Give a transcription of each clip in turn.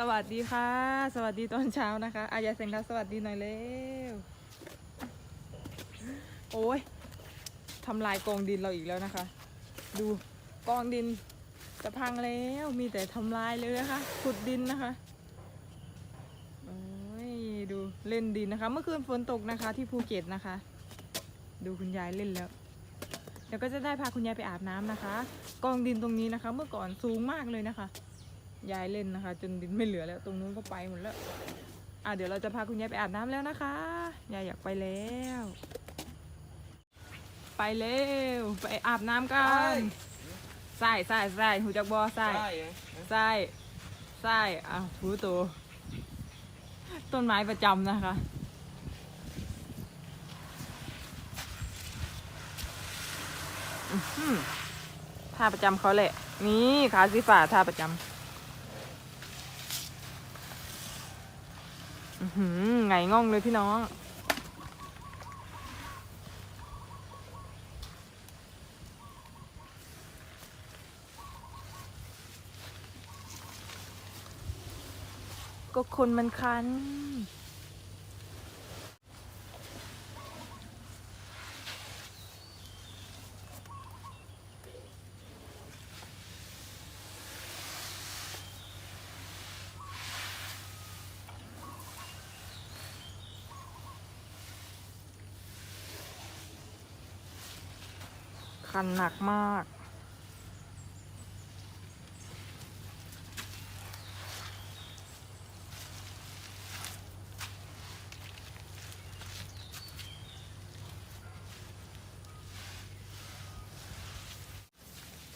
สวัสดีค่ะ สวัสดีตอนเช้านะคะอายายแสงดาสวัสดีหน่อยเร็ว โอ้ยทำลายกองดินเราอีกแล้วนะคะ ดูกองดินจะพังแล้วมีแต่ทำลายเลยนะคะขุดดินนะคะโอ้ยดูเล่นดินนะคะ เมื่อคืนฝนตกนะคะ ที่ภูเก็ตนะคะ ดูคุณยายเล่นแล้วเดี๋ยวก็จะได้พาคุณยายไปอาบน้ำนะคะ กองดินตรงนี้นะคะ เมื่อก่อนสูงมากเลยนะคะ ยายเล่นนะคะ จนดินไม่เหลือแล้ว ตรงนู้นก็ไปหมดแล้ว อะเดี๋ยวเราจะพาคุณยายไปอาบน้ำแล้วนะคะ ยายอยากไปแล้ว ไปเร็วไปอาบน้ำกันใส่ใส่ใส่หูจักบอใส่ได้ไงใส่ใส่อะหูตัวต้นไม้ประจำนะคะอื้อหือท่าประจำเขาแหละ นี่ขาสีฝ่าท่าประจำอื้อหือ ไงง่องเลยพี่น้อง ก็คนมันคัน คันหนักมาก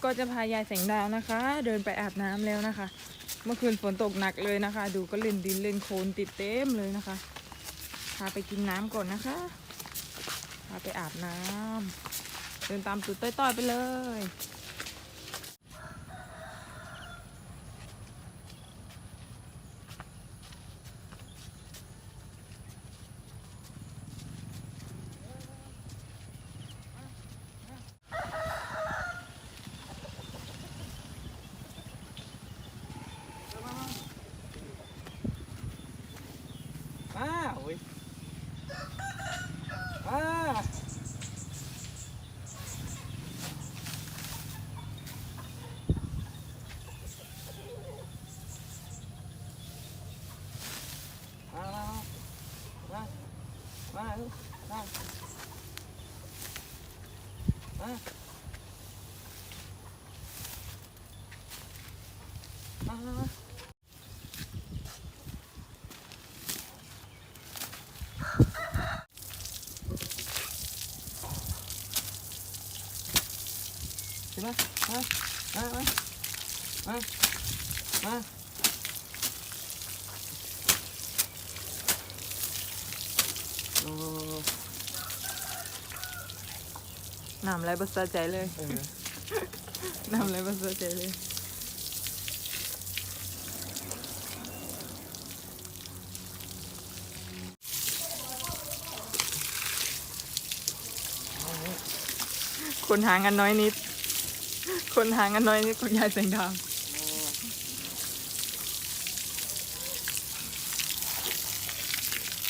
ก็จะพายายแสงดาวนะคะ เดินไปอาบน้ำแล้วนะคะ เมื่อคืนฝนตกหนักเลยนะคะ ดูก็เล่นดินเล่นโคลนติดเต็มเลยนะคะ พาไปกินน้ำก่อนนะคะ พาไปอาบน้ำ เดินตามตุดต้อยๆไปเลย มาโอ้ยมามามามา มาลูกมามามามา ใช่ไหมมามามามามาโอ้ น้ำไรบัสใจเลยเออน้ำไรบัสใจเลยคนหางกันน้อยนิด คนหางกันน้อยนิดคนยายแสงดาว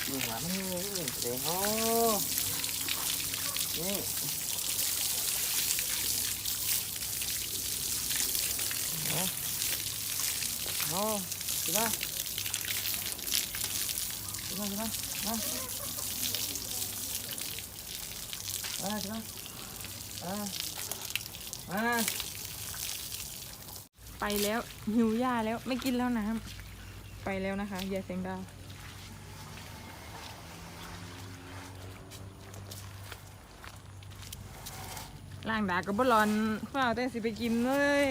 มือหวานนี่เดี๋ยวโอ้นี่โอ้โอ้ ใช่ไหมใช่ไหมใช่ไหมมามาใช่ไหมมามาไปแล้วหิวหญ้าแล้วไม่กินแล้วน้ำไปแล้วนะคะยายแสงดาวล่างดากกับบอลอนเฝ้าแต่สิไปกินเลย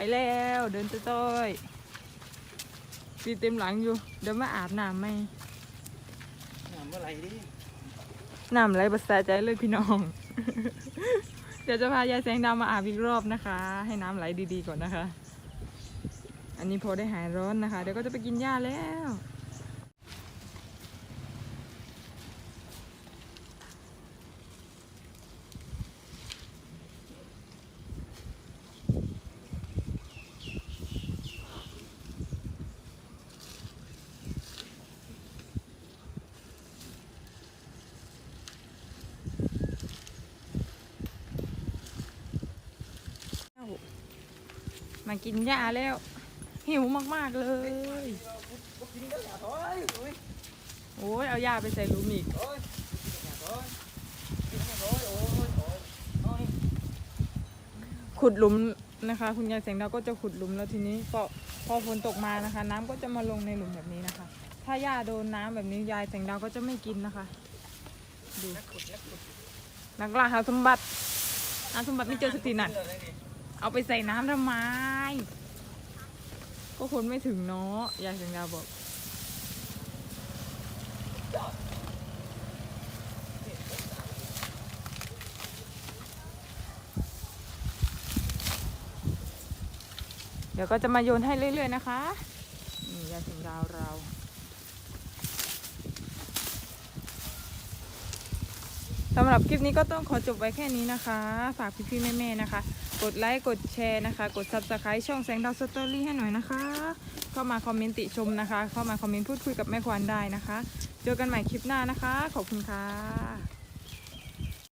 ไปแล้วเดินต้อยๆปีเต็มหลังอยู่ เดี๋ยวมาอาบน้ำไหมน้ำเมื่อไหร่ดิน้ำไหลบสาใจเลยพี่น้อง เดี๋ยวจะพายายแสงดาวมาอาบอีกรอบนะคะ ให้น้ำไหลดีๆก่อนนะคะ อันนี้พอได้หายร้อนนะคะ เดี๋ยวก็จะไปกินหญ้าแล้ว มากินหญ้าแล้ว หิวมากๆเลยก็กินได้อย่าถอยโอ้ยเอาหญ้าไปใส่หลุมอีกขุดหลุมนะคะ คุณยายแสงดาวก็จะขุดหลุมแล้วทีนี้ก็พอฝนตกมานะคะ น้ำก็จะมาลงในหลุมแบบนี้นะคะ ถ้าหญ้าโดนน้ำแบบนี้ยายแสงดาวก็จะไม่กินนะคะดูนักล่าหาสมบัติหาสมบัติไม่เจอสักทีนั่น เอาไปใส่น้ำทำไม ก็คนไม่ถึงเนาะยายแสงดาวบอก เดี๋ยวก็จะมาโยนให้เรื่อยๆนะคะ นี่ยาถึงดาวเราสำหรับคลิปนี้ก็ต้องขอจบไว้แค่นี้นะคะ ฝากพี่ๆแม่ๆนะคะ กดไลค์กดแชร์นะคะ กด subscribe ช่องแสงดาวสตอรี่ให้หน่อยนะคะ เข้ามาคอมเมนต์ติชมนะคะ เข้ามาคอมเมนต์พูดคุยกับแม่ควันได้นะคะ เจอกันใหม่คลิปหน้านะคะ ขอบคุณค่ะ